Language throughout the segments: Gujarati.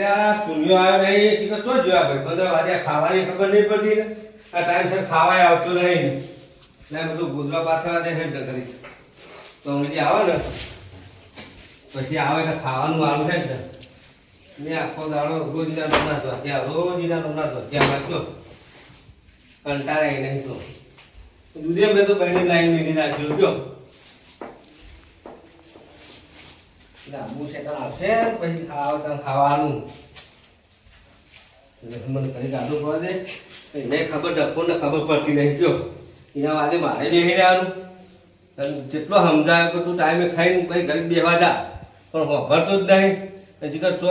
એટલે આ શૂન્યો આવ્યો નહીં, એ તો જોયા ભાઈ? બધા આજે ખાવાની ખબર નહીં પડતી ને? આ ટાઈમસર ખાવાય આવતું નહીં. એટલે બધું ગુજરાત પાછળ હેન્ડલ કરી. તો ઊંધી આવે ને, પછી આવે એટલે ખાવાનું આવું છે ને મેં આખો દાડો રોજના નમના તો ત્યાં રોજના નમના તો ત્યાં વાંચ્યો કંટાળાય નહીં તો દૂધે મેં તો બહેની લાઈન મેળવી નાખ્યું જો લાંબુ છે તને આવશે પછી ખાવા, તને ખાવાનું. મને કરી દે. મેં ખબર ડફો ખબર પડતી નહીં ગયો એના વાદે મારે બેસી રહેવાનું. જેટલો સમજાયો કે તું ટાઈમે ખાઈને પછી ઘરે બેવા જા. પણ વાપરતો જ નહીં. પછી કર, તો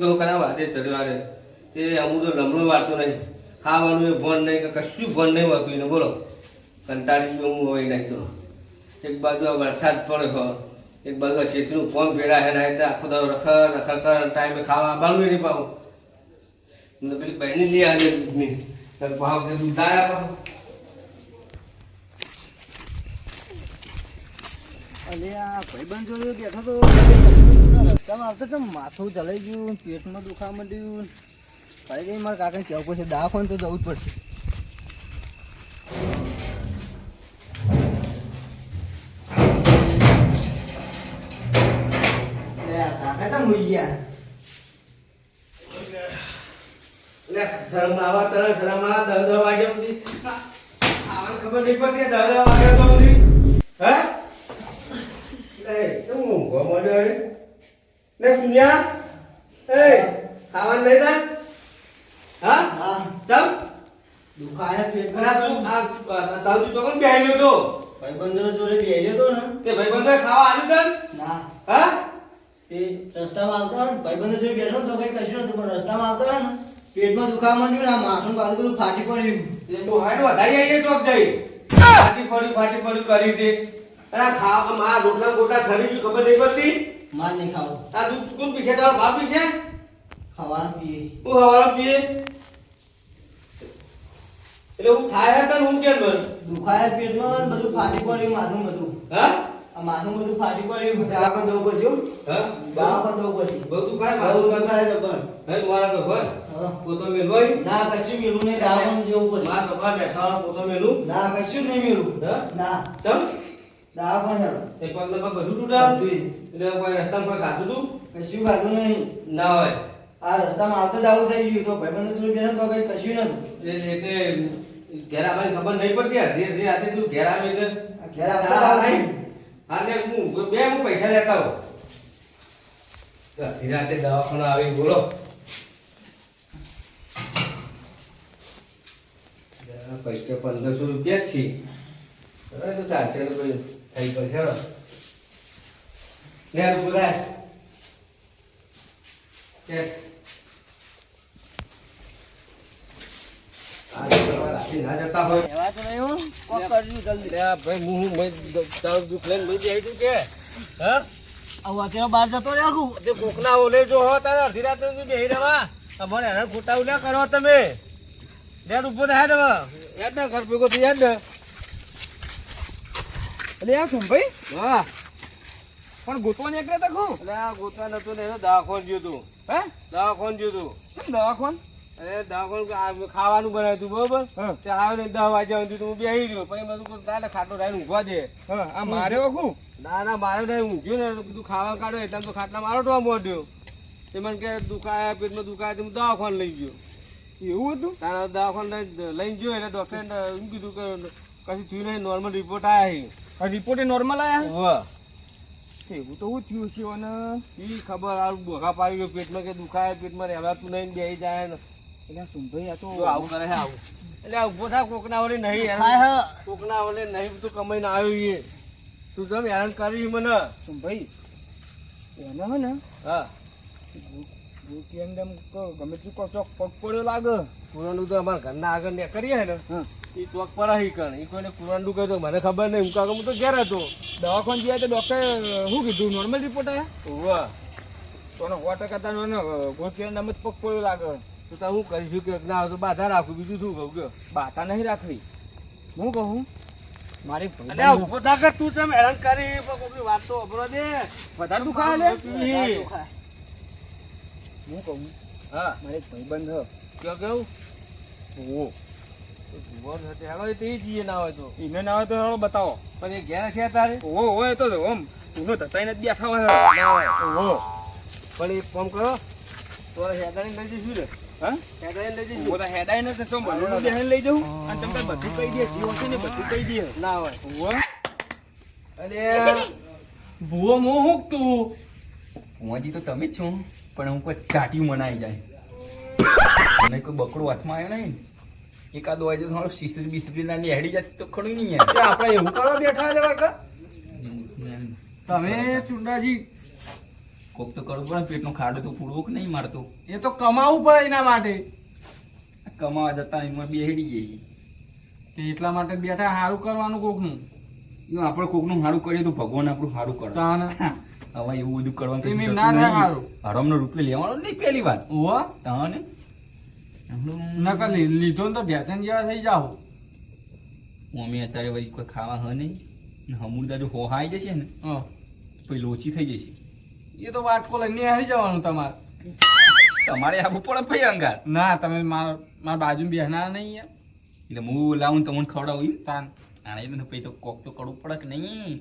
જો કના વાદે ચડવા રે તે અમુક તો લમણો વાળતો નહીં. ખાવાનું ભણ નહીં, કે કશું ભણ નહીં હોતું એને, બોલો. કંટાળી ગયો હું હોય નહીં તો. એક બાજુ આ વરસાદ પડે હો એક બાજુ આ ખેતીનું ભેડા હેરા ના આખો દાવ રખડ રખડ કર ટાઈમે ખાવા આવવાનું નહીં પાવું ને પેલી બહેની લઈ આવે દૂધની ભાવ કે દૂધ આવ્યા પાછું. આ ભાઈબંધ જોડે બેઠો તો રસ્તામાં આવતા તો માથું ચલાઈ ગયું, પેટમાં દુખા માંડ્યું. ભાઈ ગઈ મારા કાકાને કહેવું પડશે, દવાખાને તો જવું જ પડશે. ગયા શરમ આવા તને શરમ આ દહ દહ વાગ્યા સુધી આ- ખાવાની ખબર નહીં પડતી દહ દહ વાગ્યા તો સુધી હે લે કેમ ઊંઘવા માંડ્યો રે લે સુન્યા એ ખાવાનું નહીં તાર હા હા તમ દુખાય અને પેટમાં તું આ તારું ચોકન બેહી ગયો તો ભાઈબંધો જોડે તો ને તે ભાઈબંધોએ ખાવા આવ્યું તન ના હા તે રસ્તામાં આવતા હોય ને ભાઈબંધો જોઈ બેઠો તો કઈ કશું નતું પણ રસ્તામાં આવતા હોય ને પેટમાં દુખાવા માંડ્યું ને આ માથું બાજુ બધું ફાટી પડ્યું. તો હાડ વધાઈ આવીએ તો જઈ. ફાટી પડ્યું ફાટી પડ્યું કરી દે. અરે ખાવા માં રોટલા ગોટા ખરી ગયું ખબર નહીં પડતી? માર નહીં ખાવું. આ દૂધ કોણ પીછે તારો બાપ પીછે ખાવાનું પીએ. હું હવાળા પીએ? એટલે હું થાય હતા હું કેમ બન દુખાય પેટમાં બધું ફાટી પડ્યું માથું બધું. હા? માથું બધું ફાટી પડ્યું દવાખાને પણ દઉં પછી હા? પણ જવું પડશે બધું ખાય બહુ મારું તો પણ હે મારા તો ભર. પોતો મેલવાય ના કશું મેલું નહીં. દવાખાને જેવું પડશે મારા કપા બેઠા વાળા પોતો મેલું? ના કશું નહીં મેલું. ના. ચમ? દવાખાને હેડો. એક પગ ને પગ બધું તૂટા એટલે કોઈ રસ્તામાં કોઈ ખાતું તું? કશું ખાધું નહીં. ના હોય. આ રસ્તામાં આવતા જ આવું થઈ ગયું. તો ભાઈબંધો જોડે બેઠા ને તો કઈ કશું નતું એટલે ઘેર આવવાની ખબર નહીં પડતી ધીરે ધીરે આજે તું ઘેર આવે એટલે? આ ઘેર આવતા ગયું. હા ને હું બે હું પૈસા લેતા હોઉં ધીરે રાતે દવાખાના આવી બોલો પૈસા પંદરસો રૂપિયા જ છે બરાબર તો ચારસો રૂપિયા થઈ પડશે હેડો. લે રૂપિયા થાય કે આ રાતે ના જતા હોય. કહેવા તો નહીં હો. કોક કરજો જલ્દી. લે ભાઈ હું હું તારું દુઃખ લઈને લઈ જઈ તું કે? હા? આવું અત્યારે બહાર જતો રહ્યો તે કોકના ઓલે જો હો તારે અડધી રાતે તું બેહી રહેવા અમારે હેરાન ખોટા ઉલ્યા કરો તમે. લેટ ઊભો થાય ને યાદ ને ઘર ભેગો થઈ યાદ ને. એટલે આ શું ભાઈ? હા. પણ ગોતવા નીકળ્યા તા ખું એટલે આ ગોતવા નતું ને એને દવાખોન જ્યું તું. હે? દવાખોન જોયું તું. દવાખાન? અરે દવાખાન ખાવાનું બનાવ્યું તું બરોબર? હા. તે આવે ને દસ વાગ્યા સુધી તું બેસી ગયો પછી બધું તારે ખાટલો રાઈને ઊંઘવા દે? આ મારે ઓખું? ના ના મારે નહીં ઊંઘ્યું ને બધું ખાવા કાઢો એટલે તો ખાટલા મારો તો મોઢ્યો તે મને કે દુખાયા પેટમાં દુખાયા તો હું દવાખાન લઈ ગયો. એવું હતું? તારા દવાખાને લઈને ગયો એટલે ડૉક્ટરે એમ કીધું કે કશું થયું નહીં નોર્મલ રિપોર્ટ આવ્યા રિપોર્ટ નોર્મલ આવ્યા હા. એવું તો હું થયું છે અને એ ખબર આ બોગા પાડી ગયો પેટમાં કે દુખાય પેટમાં રહેવાતું નહીં બેહી જાય ને. એટલે શું ભાઈ આ તો આવું કરે છે આવું. એટલે થા કોકના વડે નહીં કોકના વડે નહીં તું કમાઈને આવ્યો એ તું જમ હેરાન કરી મને. શું ભાઈ એને હે ને હા. ગમે તે કો ચોક પગ પડ્યો લાગે. પુરાણું તો અમારા ઘરના આગળ ને કરીએ ને એ ચોક પર હી કણ. એ કોઈને પુરાણું કહ્યું તો મને ખબર નહીં. હું કાકા હું તો ઘેર હતો. દવાખાન ગયા તો ડૉક્ટરે શું કીધું? નોર્મલ રિપોર્ટ આવ્યા તો સો ટકા તારો ગોતી પગ પડ્યો લાગે. તો તો હું કરીશું કે ના આવે તો બાધા રાખું બીજું શું કહું? કે બાધા નહીં રાખવી. હું કહું? મારી ઊભો તું કેમ હેરાન કરી? વાત તો અભરો દે વધારે દુખાય લે હું. કહું? હા. મારે ભાઈબંધ હ. હોય તો હાલો બતાવો. પણ એ ઘેર છે તારે? ઓહો હોય તો ઓમ. તું તુનો ધતાઈને બેઠા હોય. પણ એક ફોન કરો. તો હેદાને લઈ જઈશું ને ભૂવો મો હું તું? ભુવાજી તો તમે જ છો પણ હું કોઈ ચાટ્યું મનાઈ જાય. મને કોઈ બકડો હાથમાં આવ્યો નહીં. એકાદો વાગે તો થોડો સિસરી બિસરી ના હેડી જાય તો ખડું નહીં આપણે એવું કરવા બેઠા તમે ચુંડાજી કોક તો કરવું પડે પેટનું ખાડું તો પૂરવું કે નહીં મારતું? એ તો કમાવું પડે એના માટે. કમાવા જતા એમાં બેહડી જઈએ તે એટલા માટે બેઠા સારું કરવાનું કોકનું. જો આપણે કોકનું સારું કરીએ તો ભગવાન આપણું સારું કરે. હવે એવું બધું કરવાનું ના થાય. સારું. હરામનો રૂપિયો લેવાનો નહીં પહેલી વાર ઓહો તાને નકર લીધો તો ઢેચણ જેવા થઈ જાઓ. મમ્મી અત્યારે વળી કોઈ ખાવા હ નહીં. હમુર દાદુ હોહાઈ જશે ને પછી લોચી થઈ જશે. એ તો વાટકો લઈને આવી જવાનું તમારે. તમારે આવું પડે ભાઈ અંગાર ના તમે મારા મારા બાજુ બેહના નહીં યાર. એટલે હું લાવું તમને ખવડાવું તાન. આને ને પછી તો કોક તો કડવું પડે કે નહીં.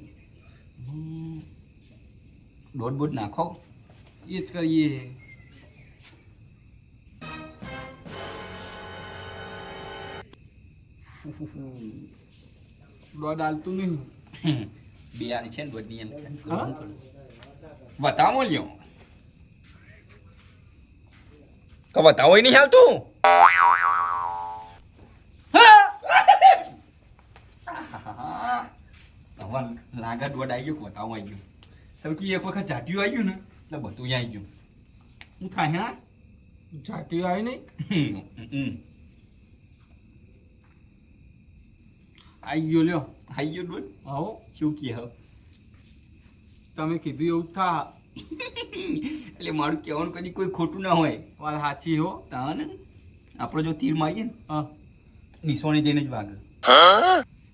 દોઢ બોટ નાખો. એ જ કરીએ. દોડ હાલતું નહીં. બિયાની છે ને દોઢની એમ. બતાવો લ્યો. તો બતાવો નહીં હાલતું? લાગત વડ આવી ગયો બતાવો આવી ગયું? સૌથી એક વખત જાટિયું આવી ગયું ને એટલે બધું આવી ગયું. હું થાય હા? જાટિયું આવી નહીં. આવી ગયો લ્યો. આવી ગયો દોઢ આવો. શું કહે હવે? તમે કીધું એવું થા. એટલે મારું કહેવાનું કદી કોઈ ખોટું ના હોય. વાત સાચી હો. તાને આપણે જો તીર મારીએ ને હા. નિશાને જઈને જ વાગે.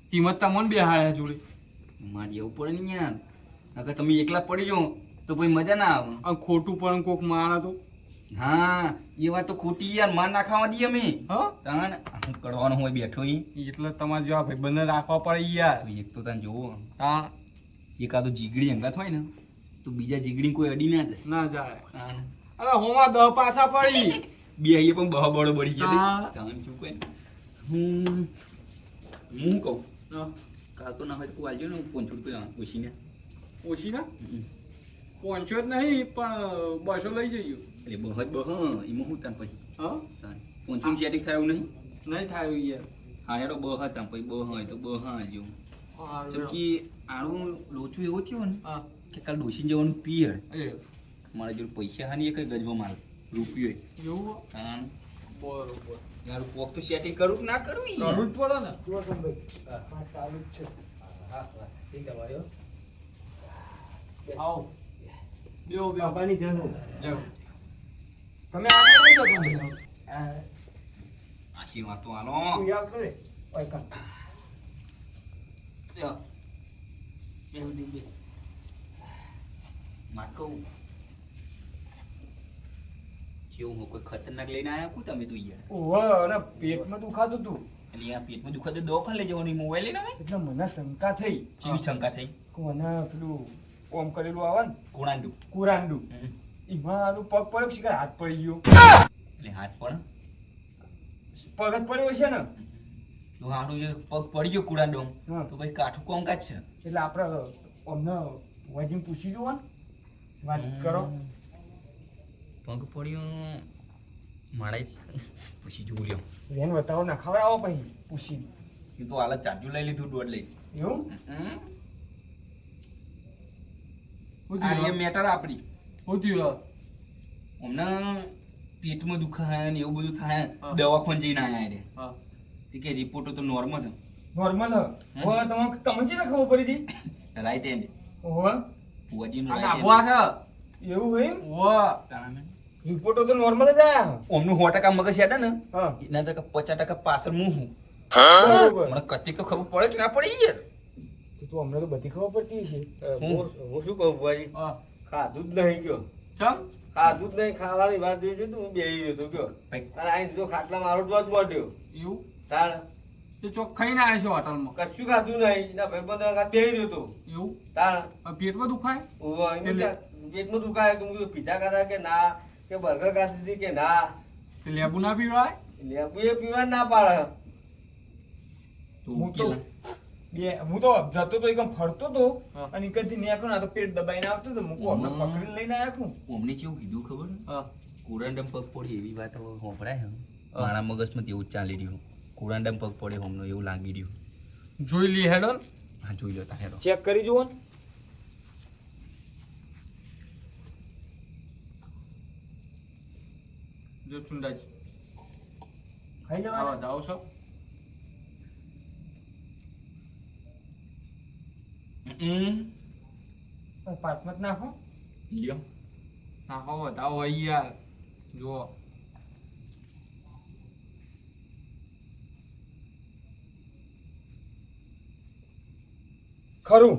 કિંમત તમને બેહાડ્યા જોડે. મારી એવું પડે ને યાર. અગર તમે એકલા પડી જાઓ તો પછી મજા ના આવે. આ ખોટું પણ કોક મારા તો. હા એ વાત તો ખોટી યાર. માર નાખવા દઈએ અમે. હા? તાને હું કરવાનું હોય બેઠો એટલે તમારે જેવા ભાઈબંધને રાખવા પડે યાર. એક તો તને જોવો તાણ એકાદો જીગડી અંગાત હોય ને તો બીજા જીગડી કોઈ અડી ના જાય. ના જાય. અરે હોમાં દહ પાસા પડી. બે અહીંયા પણ બહ બળો બળી. ગયા તાને શું કહે? હું હું કહું. કાલ તો ના હોય તો કોઈ આવજો ને હું પહોંચું ઓછીને ઓછી ના પહોંચ્યો જ નહીં પણ બસો લઈ જઈએ એટલે બહ જ બહ એમાં હું તાન પછી? હા? પહોંચું સેટિંગ થયું નહીં? નહીં થાય યાર. હા હેડો બહ હતા પછી બહ હોય તો બહ આવજો. હારું. જેમ કે આણું લોચું એવું થયું ને હા. કે કાલ ડોસી જવાનું પિયર. એ. મારા જોડે પૈસા હાની એક ગજવો માલ રૂપિયો એવું? હો? બરોબર. મારું પોક તો સેટિંગ કરું કે ના કરું? કરવું જ પડે ને? આવો. બેહો બેહો. બાપાની જરૂર જાઓ. તમે આગળ લઈ જાઓ તમે. આશીર્વાદ તો આલો. લ્યો. બેહો. દે, બે. માં કહું હું કોઈ ખતરનાક લઈને આવ્યા કું તમે તો યાર? ઓહો અને પેટમાં દુખાતું હતું એટલે આ પેટમાં દુખે તો લઈ જવાનું મોબાઈલ લઈને આવે? એટલે મને શંકા થઈ. કેવી શંકા થઈ? કોને પેલું ઓમ કરેલું આવે ને? કુરાંડુ. કુરાંડું. એમાં આનું પગ પડ્યો કે શિકાર? હાથ પડી ગયો. એટલે હાથ પણ પગ જ પડ્યો છે ને? તો હાડું જે પગ પડી ગયો કુડા ડોમ તો પછી કાઠું કોમકાજ છે? એટલે આપણે અમને વજીને પૂછી જુઓ વાત કરો. પગ પડ્યો મારે પૂછી જોઉં લ્યો. એને બતાવો ના ખવડાવો પછી પૂછી એ તો હાલ ચાટુ લઈ લીધું દોઢ લઈ. એવું? શું આ થયું એ મેટર આપણી શું થયું હમણાં પેટમાં દુખાય ને એવું બધું થાય. દવાખાને જઈને આયા રે. હા. કે રિપોર્ટો તો નોર્મલ નોર્મલ હ? હવે તમે તમે છે ને ખબર પડી હતી રાઈટ હેન્ડ આ right ડાબુ hand. હાથ એવું હોય એમ? વાહ તાણે. રિપોર્ટો તો નોર્મલ જ આયા. ઓમનું સો ટકા મગજ હેડે ને હા. એના પચાસ ટકા પાછળ હું. હું? મને કતિક તો ખબર પડે કે ના પડી યાર. તો અમને તો બધી ખબર પડતી છે હું? હું શું કહું ભાઈ હા. ખાધું જ નહીં ગયો. ચમ? ખાધું જ નહીં ખાવાની વાત જોઈ તું હું બેહી તું ગયો. અને અહીં જો ખાટલા મારો તો જ મોઢ્યો એવું? તાણ. તે ચોક ખાઈને આવ્યા હોટલમાં. કશું ખાધું નહીં. એના ભાઈબંધો આગળ રહ્યો તો એવું? તાણ. પેટમાં દુખાય? પેટમાં દુખાય કે હું પીઝા ખાધા કે ના કે બર્ગર ખાધી કે ના. લેબુ ના પીવાય લેબુ એ પીવા ના પાડે. તો હું તો બે હું તો જતો તો એકદમ ફરતો તો અને કદી નેકળો ને આ તો પેટ દબાઈને આવતો તો મૂકો હમણાં પકડીને લઈને આવ્યો. અમને કેવું કીધું ખબર? હા. કુરાંડમ પગ પડે એવી વાત હવે હોંભળાય હે. મારા મગજમાં તેવું જ ચાલી રહ્યું. કુરાંડમ પગ પડે હોમનો એવું લાગી રહ્યું. જોઈ લી હેડો. હા જોઈ લો તાહેરો ચેક કરી જુઓ જો ચુંડાજી ખાઈ આવા જવા જાવ છો પાટમાં નાખો. લ્યો. ના હો બતાવો અહીંયા. જુઓ. ખરું.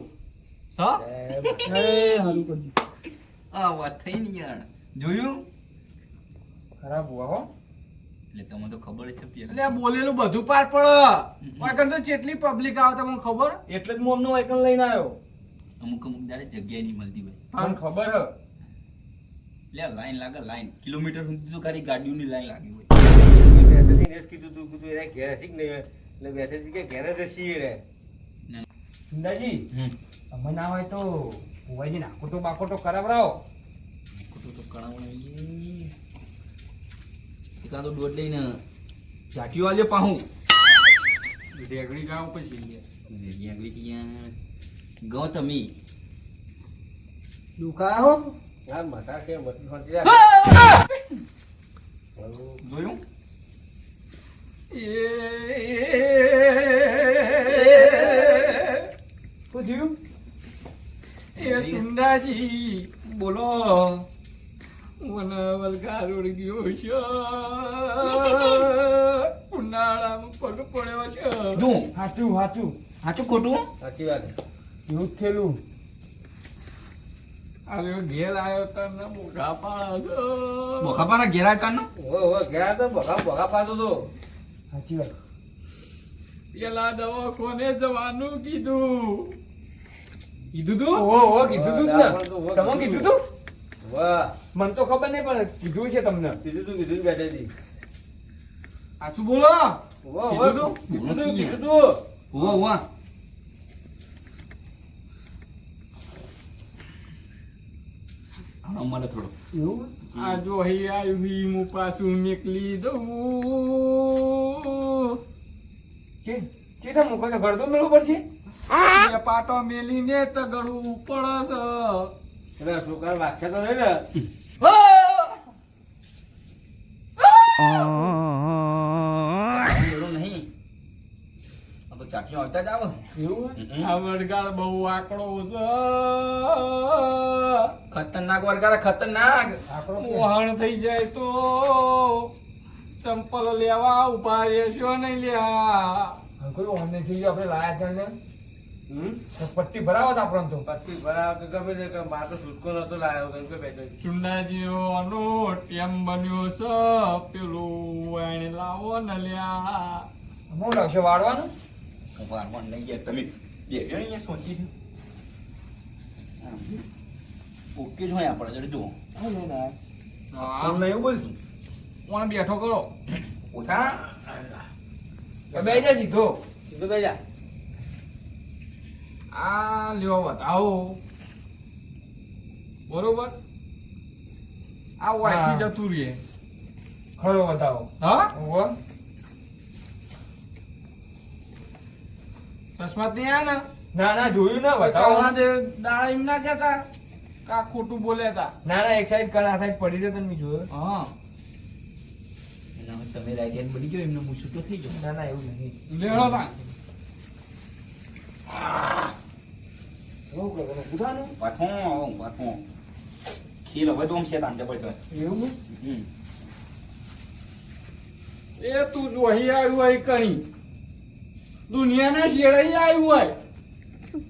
સ આ વાત થઈ ને યાર. જોયું? ખરાબ હુआ હો. એટલે તમને તો ખબર છે પેલા એટલે બોલેલું બધું પાર પડે. વાકણ તો જેટલી પબ્લિક આવે તમને ખબર? એટલે જ હું અમને વાયકન લઈને આવ્યો. અમુક અમુક દાડે જગ્યા નહીં મળતી ભાઈ મને ખબર હ. એટલે લાઈન લાગે લાઈન. કિલોમીટર સુધી તો ખાલી ગાડીઓની લાઈન લાગી હોય. બેસેથી જ કીધું તું કીધું એ ઘેર કે નહીં એટલે બેસેથી કે ઘેર જ હશી રે. સુંદાજી તમે અમે ના હોય તો ભુવાજી નાખોટો બાકોટો કરાવરાવો ખોટું તો કણાવણ એકાદો દોઢ લઈને ચાટીઓ આલ્યો પાહું. રેગડી ગાવ પછી આગળી ત્યાં ગો તમે. દુખાય હો. હા મટા કે મટી ફાટી રાખ. જોયું? શું થયું એ ચુંડાજી બોલો. મને વલગાર ઉડી ગયો છે. ઉનાળામાં પગ પડ્યો છે. શું સાચું સાચું સાચું ખોટું? સાચી વાત એવું થયેલું. અરે ઘેર આવ્યો તને મોઢા પાડા છે. બોખાપાના ઘેરા કાનો ઓવે ઓવે ઘેર તો બોખા બગા પાડતો તો. સાચી વાત. પેલા દવાખાને જવાનું કીધું. કીધું તું? ઓ ઓ કીધું તું ને. તમે કીધું તું? વાહ. મને તો ખબર નહીં પણ કીધું છે તમને. કીધું તું કીધું બેઠેથી આછું બોલો. ઓવે ઓવે કીધું કીધું તું કીધું તું. હોવા હોવા હા થોડો. એવું? આ જો અહીં આવ્યું હું પાછું મેકલી દઉં. ચેઠા મૂકો તો તો મેળવું પડશે? પાટો મેલીને તગડવું પડે છે એટલે છોકરા વાખ્યા તો નહીં ને. નહીં. આ તો આવતા જ આવે. આ વડગાળ બહુ આકડો છે. ખતરનાક વરગારા ખતરનાક. આકડો કે? થઈ જાય તો. ચંપલ લેવા ઊભા રહેશો નહીં લ્યા. કોઈ ઓન નહીં થઈ ગયું આપણે લાયા ત્યાં ને. હમ? પટ્ટી ભરાવત તો આપણને તો. પટ્ટી ભરાવત ગમે તે કે મારે તો સુટકો નતો લાયો કેમ કે બેઠો ચુંડાજીઓનો ટેમ બન્યો છે પેલું એને લાવો ને લ્યા. હું લાવશે વાળવાનું? વારવાનું નહીં ગયા તમે બે અહીંયા સોચી દો ઓકે જ હોય આપણે જોડે જુઓ. આમ નહીં એવું બોલશું? કોણ બેઠો કરો? ઉઠા. બે જા સીધો. સીધો બે જા. આ લ્યો બતાવો. બરોબર? આ વાયથી જતું રહે. ખરો બતાવો. હા? ઓહો. ચશ્મા ત્યાં ને? ના ના જોયું ના બતાવો. દાડા એમ ના કહેતા? કા ખોટું બોલ્યા હતા ના ના એક સાઈડ કળા સાઈડ પડી રહ્યો તમે જોયો હા. તમે રાઈટ બની ગયો એમનો હું છૂટો થઈ ગયો. ના ના એવું નહીં. લેડો પાઠો ખીલ હવે તો આમ છે તાન જબરજસ્ત એવું એ તું જોઈ આવ્યું હોય કણી. દુનિયાના શેડાઈ આવ્યું હોય.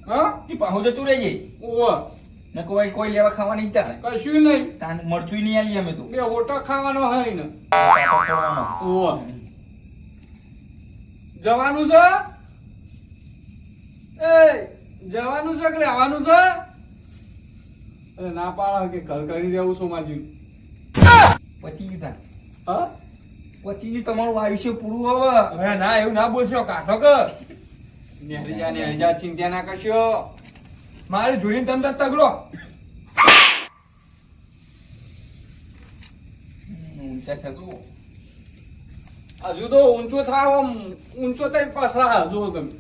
હા? એ પાહો જતું રહેજે. ઓવ ને કોઈ કોઈ લેવા ખાવા નહીં ચાલે કશું નહીં. તાન મરચું નહીં આલી અમે તો. બે ઓટો ખાવાનો હોય ને. જવાનું છે? એ જવાનું છે કે લેવાનું છે? અરે ના પાડ કે ઘર કરી દેવું છું માજી. પતી ગયું તાન. હા? પછી તમારું આયુષ્ય પૂરું હવે. હવે ના એવું ના બોલશો. કાઢો કે. નેહરી જા નેહરી જા ચિંતા ના કરશો. મારે જોઈને તમે તગડો. ઊંચા થતું હજુ તો ઊંચો થાવ આમ ઊંચો થઈ પસરા જો તમે.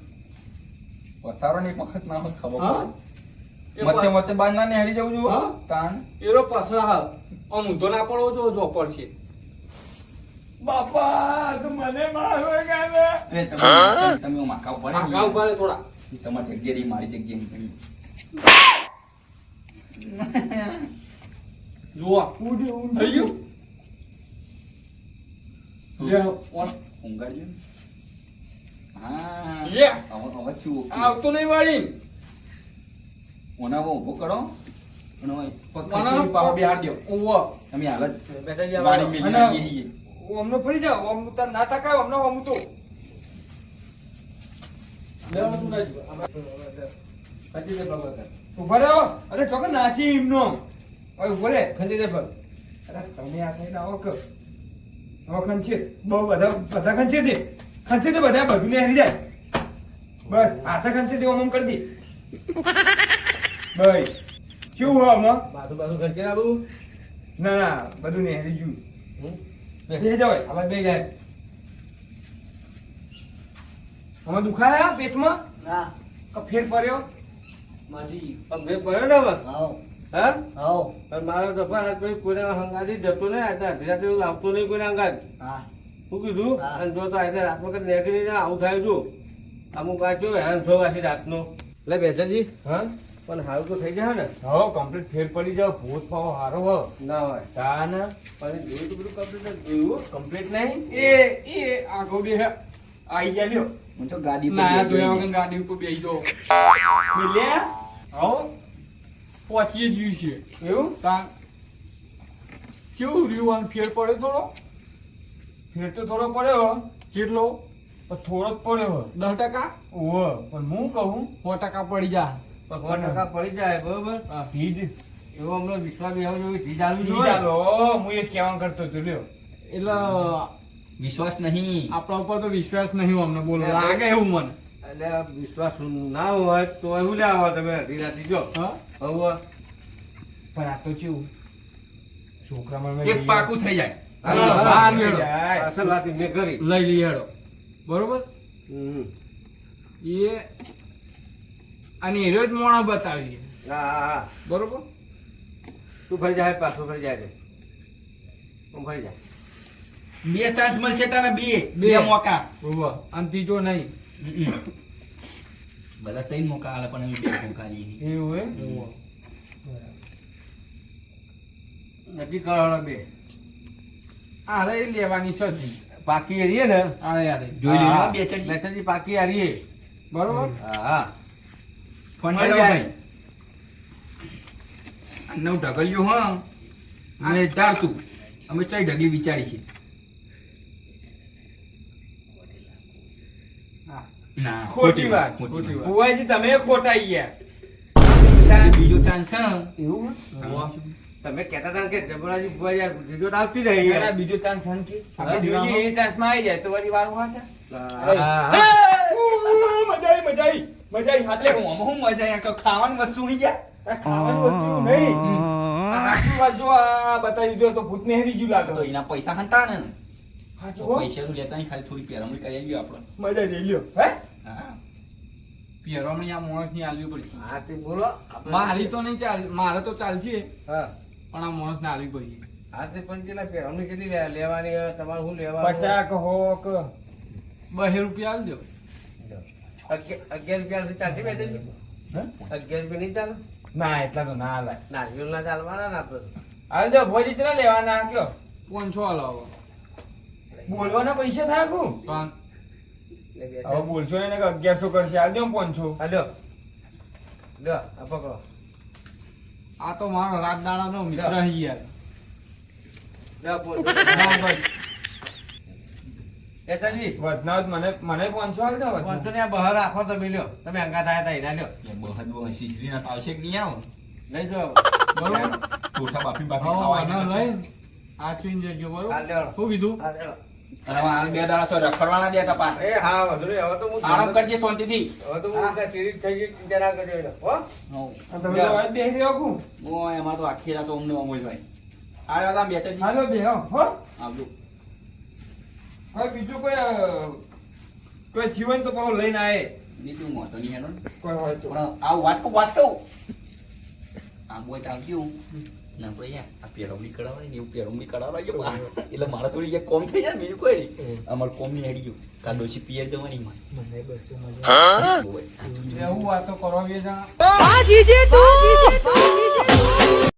પસારો ને એક વખત ના હોત ખબર હા? મતે મતે બાર ના નેહરી જવું હા? છું તાન. એરો પસરા આમ ઊંધો ના પડવો જો જો પડશે બાપા મને મારો ગાને તમે તમે માકા ઉપર માકા ઉપર થોડા. તમારી જગ્યાએ મારી જગ્યાએ. જુઓ. થઈ ગયું? આવતો નહીં વાળી. ઓનામાં ઊભો કરો. અમને ફરી જાવ અમને તાર ના તકાવ અમને અમુ તો લેવાનું ના જો. ખંચી દે પગ ઊભા રહો. અરે ચોકે નાચી એમનો. ઓય ઊભો રે. ખંચી દે પગ. અરે તમે આ સાઈડ આવો કે. હવે ખંચે. બહુ બધા બધા ખંચે દે. ખંચે દે બધા બધું ને હરી જાય. બસ હાથે ખંચે દે ઓમ કરી દે. ભાઈ કેવું હોય બાથું બાથું ખંચી આવું? ના ના બધું ને હરી ગયું? બે જાવ આમાં બે જાય આમાં દુખાયા પેટમાં? ના. ફેર પડ્યો? માજી. પગ પડ્યો ને હવે? આવ હા? પણ મારો ડબ્બા હાથ કોઈ કોઈને હંગાથી જતો નહીં આજે અઢી રાતે લાવતો નહીં કોઈને હંગાત. હા. શું કીધું? હા. અને જો તો આજે કઈ નેગરી આવું થાય છું અમુક વાંચ્યો હેરાન થયો આખી રાતનો. એટલે બેસાજી હા? પણ હારું તો થઈ જાય ને. હા કમ્પ્લીટ ફેર પડી જાવ ભૂત પાવો હારો હો. ના હોય. તા ના. પણ જોયું તો બધું કમ્પ્લીટ જોયું. કમ્પ્લીટ નહીં? એ એ આખો બે આઈ ગયા લ્યો. હું તો ગાદી પર ના બેહી જોયા વગર ગાડી ઉપર બેહી દો મિલે હો? પહોંચીએ જ્યું છે એવું? તા કેવું રહ્યું? આમ ફેર પડ્યો થોડો? ફેર તો થોડો પડ્યો કેટલો? થોડો જ પડ્યો દસ ટકા? ઓ પણ હું કહું? સો ટકા પડી જા. સો ટકા પડી જાય બરોબર? આ ભીજ. એવો હમણાં વિશ્વાસ એવો જેવી ફીજ આવી જોઈએ. હું એ જ કહેવાનું કરતો હતો લ્યો. એટલે વિશ્વાસ નહીં. આપણા ઉપર તો વિશ્વાસ નહીં અમને બોલો લાગે એવું મને. એટલે વિશ્વાસ ના હોય તો એવું લે આવો તમે અઢી રાતી જો. હા? હવે પણ આ તો ચેવું છોકરામાં એક પાકું થઈ જાય. મેં કરી. લઈ લઈએ હેડો. બરોબર? હમ. એ અને એરો જ મોણો બતાવીએ. હા હા હા. બરોબર? તું ફરી જાય પાછું ફરી જાય હું ફરી જાય બે ચાન્સ મળશે તને બે. બે. મોકા. અને ત્રીજો નહીં. બધા ત્રણ મોકા આલે પણ અમે બે મોકા લઈએ એવું હે? નક્કી કરો બે. એ લેવાની સજી પાકી હારીએ ને? આરે આરે જોઈ લેજો. બે ચડી બેઠાજી પાકી હારીએ બરોબર? હા જાય. ભાઈ. નવ ઢગલ્યું હા. અમે ધારતું. અમે ચાઈ ઢગલી વિચારી છે. ના. ખોટી વાત. ભુવાજી તમે ખોટા ગયા બીજો ચાન્સ એવું તમે કહેતા હતા કે જબરાજી યાર બીજો આવતી રહી ના, બીજો ચાન્સ હંકી કે? આપણે જોઈએ એ ચાન્સમાં આવી જાય તો વળી વાર હોય હા, હા, હા. મજા આવી મજા આવી મજા આવી. હાથ લે એટલે મજા આવે? કે ખાવાની વસ્તુ નહીં ગયા ખાવાની વસ્તુ નહીં. આ વાત જો આ બતાવી દીધો તો ભૂત ને હેરી ગયું તો એના પૈસા હંતા ને હો? પૈસા તો લેતા ખાલી થોડી પેરામણી કરી આવીએ આપણે મજા જઈ લ્યો હે. હા? પેરામણી આ માણસની આલવી પડશે. હા, તે બોલો. મારી તો નહીં ચાલ મારે તો ચાલશે. હા. પણ આ માણસ ને આલવી પડશે. હા તે પણ કેટલા પેરામણી કેટલી લેવાની તમારે શું લેવા પચાસ હોક. કે બહે રૂપિયા આલજો અગિયાર અગિયાર રૂપિયાથી ચાલશે બેઠી હે? અગિયાર રૂપિયા નહીં ચાલે? ના એટલા તો ના લાય નારિયેલ ના ચાલવાના ના આપણે. આવજો ભોજી ચલા લેવાના કયો? પાંચસો હલાવો બોલવાના પૈસા થાય કુ હવે બોલશો એને કે અગિયારસો કરશે. આલજો પાંચસો. હા, લ્યો લ્યો આ પકડો. આ તો મારો રાત નો મિત્ર હી યાર. ના મને મને પાંચસો હાલ દો ને બહાર રાખો તમે લ્યો. તમે અંગાત આયા તા એના લ્યો. બહદ શીશરીના તાવશે કે નહીં આવો? લઈ જાઓ. બરોબર? ટોઠા બાફી બાફી ખાવા જજો બરોબર? શું કીધું? હાલ બે દાડા તો રખડવાના દે તપા એ હા વાંધો નહીં હવે તો હું આરામ કરજે શાંતિથી. હવે તો હું સીરીઝ થઈ ગઈ ચિંતા ના કરજો એનો. હો. તમે તો વાત બેસી રાખું ઓ એમાં તો આખી રાત ભાઈ આ દાદા બે ચાર હાલો બે હો. હો આવજો હવે બીજું કોઈ કોઈ જીવન તો પાછું લઈને આવે બીજું મોટો નહીં એનો કોઈ હોય તો. પણ આ વાત કહું વાત કહું. આ બોય ચાલ્યું ના ભાઈ આ પેરમણી કરાવાય ને એવું પેરમણી કરાવાય ગયો એટલે મારા થોડી એક કોમ થઈ જાય બીજું કોઈ નહીં અમાર કોમની હેડી ગયું કા ડોશી પિયર જવાની માં મને બસો મજા ઓય. એવું કરવા બે જણા Pode de tudo!